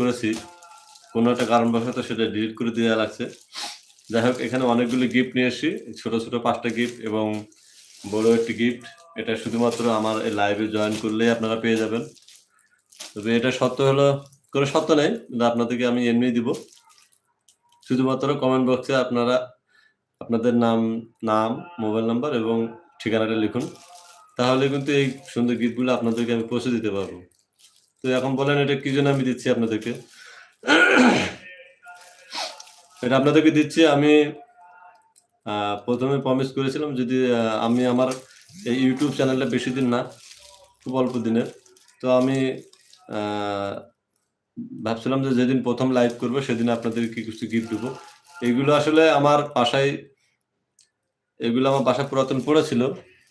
করেছি। কোনো একটা কারণবশত সেটা ডিলিট করে দেওয়া লাগছে। যাই হোক, এখানে অনেকগুলো গিফট নিয়ে এসেছি। ছোট ছোট পাঁচটা গিফট এবং বড় একটি গিফট এটা শুধুমাত্র আমার এই লাইভে জয়েন করলেই আপনারা পেয়ে যাবেন। তবে এটা সত্য হলো, কোনো সত্য নেই, কিন্তু আপনাদেরকে আমি এমনি দিব। শুধুমাত্র কমেন্ট বক্সে আপনারা আপনাদের নাম নাম মোবাইল নাম্বার এবং ঠিকানাটা লিখুন। তাহলে কিন্তু এই সুন্দর গিফটগুলো আপনাদেরকে আমি পৌঁছে দিতে পারব। তো এখন বলেন এটা কি জন্য আমি দিচ্ছি আপনাদেরকে? এটা আপনাদেরকে দিচ্ছি, আমি প্রথমে প্রমিস করেছিলাম যদি আমি আমার এই ইউটিউব চ্যানেলটা বেশি দিন না, খুব অল্প দিনের, তো আমি ভাবছিলাম যে যেদিন প্রথম লাইভ করব সেদিন আপনাদেরকে কিছু গিফট দেবো। এগুলো আসলে আমার বাসায়, এগুলো আমার বাসা পুরাতন পড়েছিল,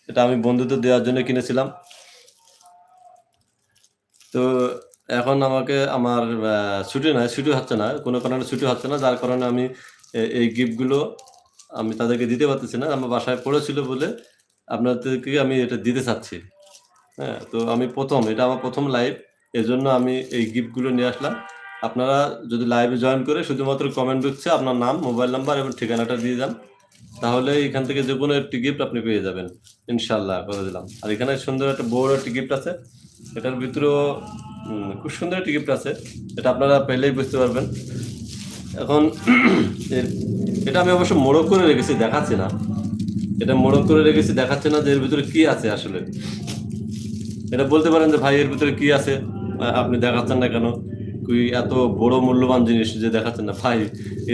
এটা আমি বন্ধুদের দেওয়ার জন্য কিনেছিলাম। তো এখন আমাকে আমার ছুটি নাই, ছুটি হচ্ছে না, কোনো কারণে ছুটি হচ্ছে না, যার কারণে আমি এই গিফটগুলো আমি তাদেরকে দিতে পারতেছি না, আমার বাসায় পড়েছিল বলে আপনাদেরকে আমি এটা দিতে চাচ্ছি। হ্যাঁ তো আমি প্রথম, এটা আমার প্রথম লাইভ, এজন্য আমি এই গিফটগুলো নিয়ে আসলাম। আপনারা যদি লাইভে জয়েন করে শুধুমাত্র কমেন্ট বক্সে আপনার নাম মোবাইল নাম্বার এবং ঠিকানাটা দিয়ে যান, তাহলে এখান থেকে যে কোনো একটি গিফট আপনি পেয়ে যাবেন ইনশাল্লাহ করে দিলাম। আর এখানে সুন্দর একটা বড় একটি গিফট আছে এটার ভিতরেও খুব সুন্দর একটি গিফট আছে। এটা আপনারা পেলেই বুঝতে পারবেন। এখন এটা আমি অবশ্য মোড়ক করে রেখেছি, দেখাচ্ছি না। এটা মোড়ক করে রেখেছি, দেখাচ্ছে না যে এর ভিতরে কি আছে আসলে। এটা বলতে পারেন যে, ভাই, এর ভিতরে কি আছে? আপনি দেখাচ্ছেন না কেন? কি এত বড় মূল্যবান জিনিস যে দেখাচ্ছেন না। ভাই,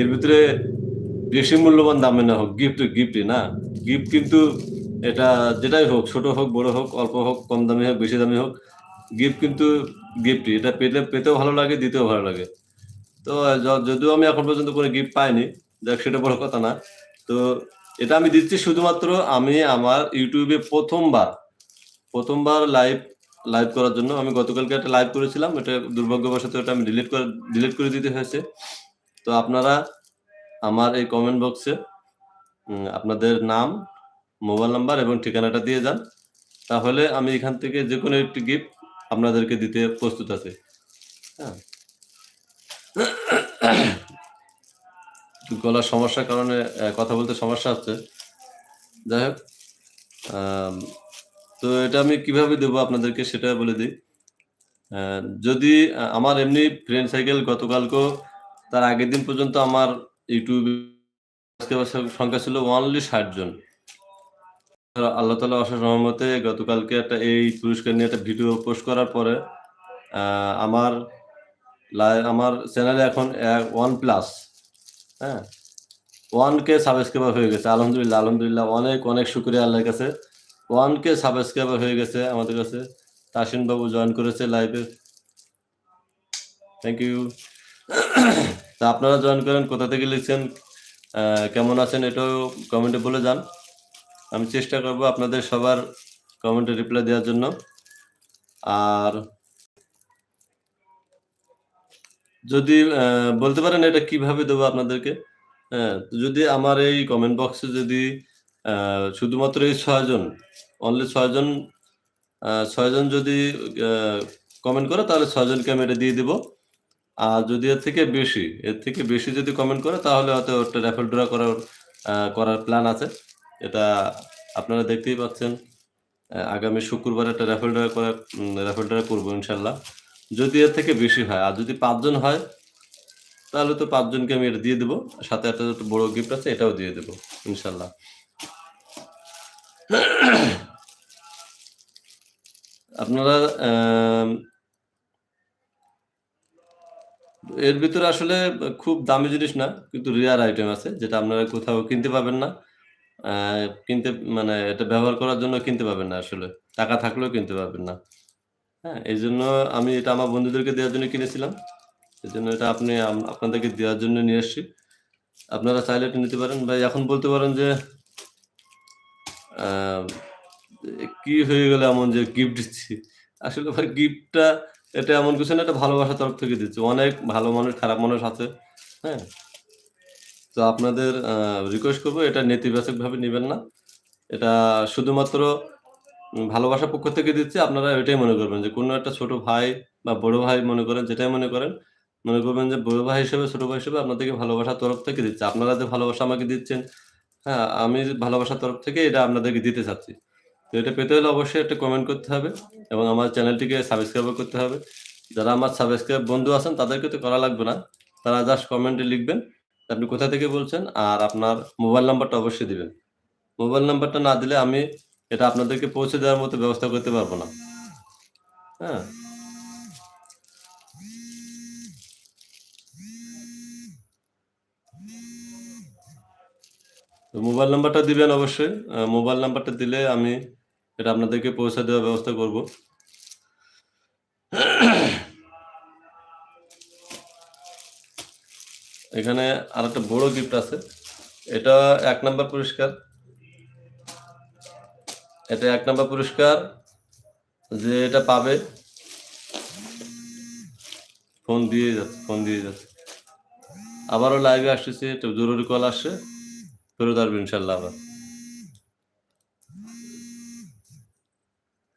এর ভিতরে বেশি মূল্যবান দামে না হোক গিফট গিফটই না। গিফট কিন্তু এটা যেটাই হোক, ছোট হোক, বড় হোক, অল্প হোক, কম দামি হোক, বেশি দামি হোক গিফট কিন্তু গিফটই এটা পেতে পেতেও ভালো লাগে, দিতেও ভালো লাগে। তো যদিও আমি এখন পর্যন্ত কোনো গিফট পাইনি দেখ সেটা বড় কথা না। তো, এটা আমি দিচ্ছি শুধুমাত্র আমি আমার ইউটিউবে প্রথমবার প্রথমবার লাইভ লাইভ করার জন্য। আমি গতকালকে একটা লাইভ করেছিলাম, এটা দুর্ভাগ্যবশত এটা আমি ডিলিট করে ডিলিট করে দিতে হয়েছে। তো আপনারা আমার এই কমেন্ট বক্সে আপনাদের নাম মোবাইল নাম্বার এবং ঠিকানাটা দিয়ে যান। তাহলে আমি এখান থেকে যে কোনো একটি গিফট আপনাদেরকে দিতে প্রস্তুত আছে। হ্যাঁ। গলার সমস্যার কারণে কথা বলতে সমস্যা হচ্ছে। যাই হোক তো এটা আমি কীভাবে দেবো আপনাদেরকে সেটা বলে দিই। যদি আমার এমনি ফ্রেন্ড সাইকেল গতকালকেও, তার আগের দিন পর্যন্ত আমার ইউটিউবে সংখ্যা ছিল ওয়ানলি ষাট জন। আল্লাহ তালা অশেষ রহমতে গতকালকে একটা এই পুরস্কার নিয়ে একটা ভিডিও পোস্ট করার পরে আমার আমার চ্যানেলে এখন ওয়ান প্লাস হ্যাঁ? ওয়ান কে সাবস্ক্রাইবার হয়ে গেছে, আলহামদুলিল্লাহ আলহামদুলিল্লাহ, অনেক অনেক শুক্রিয়া আল্লাহর কাছে। ওয়ান কে সাবস্ক্রাইবার হয়ে গেছে আমাদের কাছে। তাসিন বাবু জয়েন করেছে লাইভে থ্যাংক ইউ তা আপনারা জয়েন করেন, কোথা থেকে লিখছেন কেমন আছেন এটাও কমেন্টে বলে যান। আমি চেষ্টা করব আপনাদের সবার কমেন্টে রিপ্লাই দেওয়ার জন্য। আর যদি বলতে পারেন এটা কীভাবে দেবো আপনাদেরকে? হ্যাঁ যদি আমার এই কমেন্ট বক্সে যদি শুধুমাত্র এই ছয়জন অনলি ছয়জন ছয়জন যদি কমেন্ট করে, তাহলে ছয়জনকে আমি এটা দিয়ে দিব। আর যদি এর থেকে বেশি, এর থেকে বেশি যদি কমেন্ট করে, তাহলে হয়তো ওটা র্যাফেল ড্র করার করার প্ল্যান আছে। এটা আপনারা দেখতেই পাচ্ছেন আগামী শুক্রবার একটা র্যাফেল ড্র করার র্যাফেল ড্র করব ইনশাল্লাহ। যদি এর থেকে বেশি হয়, আর যদি পাঁচজন হয়, তাহলে তো পাঁচজনকে আমি এটা দিয়ে দেবো, সাথে একটা বড় গিফট আছে, এটাও দিয়ে দেবো ইনশাল্লাহ। আপনারা এর ভিতরে আসলে খুব দামি জিনিস না, কিন্তু রেয়ার আইটেম আছে, যেটা আপনারা কোথাও কিনতে পাবেন না। কিনতে মানে এটা ব্যবহার করার জন্য কিনতে পাবেন না আসলে। টাকা থাকলেও কিনতে পারবেন না। হ্যাঁ এই জন্য আমি এটা আমার বন্ধুদেরকে দেওয়ার জন্য কিনেছিলাম। এই জন্য এটা আপনি আপনাদেরকে দেওয়ার জন্য নিয়ে এসেছি আপনারা চাইলে এটা নিতে পারেন। বা এখন বলতে পারেন যে কি হয়ে গেল এমন যে গিফট দিচ্ছি? আসলে ভাই গিফটটা এটা এমন কিছু না, এটা ভালোবাসার তরফ থেকে দিচ্ছি। অনেক ভালো মানুষ, খারাপ মানুষ আছে। হ্যাঁ তো আপনাদের রিকোয়েস্ট করব এটা নেতিবাচক ভাবে নেবেন না এটা শুধুমাত্র উম, ভালোবাসার পক্ষ থেকে দিচ্ছি আপনারা এটাই মনে করবেন যে কোনো একটা ছোট ভাই বা বড় ভাই মনে করেন যেটাই মনে করেন মনে করবেন যে বড় ভাই হিসেবে, ছোট ভাই হিসেবে আপনাদেরকে ভালোবাসার তরফ থেকে দিচ্ছে আপনারা যে ভালোবাসা আমাকে দিচ্ছেন, হ্যাঁ, আমি ভালোবাসার তরফ থেকে এটা আপনাদেরকে দিতে চাচ্ছি। তো এটা পেতে হলে অবশ্যই একটা কমেন্ট করতে হবে এবং আমার চ্যানেলটিকে সাবস্ক্রাইবও করতে হবে। যারা আমার সাবস্ক্রাইব বন্ধু আছেন তাদেরকে তো করা লাগবে না। তারা জাস্ট কমেন্টে লিখবেন আপনি কোথা থেকে বলছেন আর আপনার মোবাইল নাম্বারটা অবশ্যই দিবেন। মোবাইল নাম্বারটা না দিলে আমি এটা আপনাদেরকে পৌঁছে দেওয়ার মতো ব্যবস্থা করতে পারব না। হ্যাঁ? মোবাইল নাম্বারটা দিবেন অবশ্যই। মোবাইল নাম্বারটা দিলে আমি এটা আপনাদেরকে পৌঁছে দেওয়ার ব্যবস্থা করব। এখানে আর একটা বড় গিফট আছে। এটা এক নাম্বার পুরস্কার। এটা এক নাম্বার পুরস্কার। যে এটা পাবে ফোন দিয়ে যাচ্ছে, ফোন দিয়ে যাচ্ছে। আবারও লাইভে আসতেছি। একটু জরুরি কল আসছে। ফেরত আসবে ইনশাল্লাহ আবার।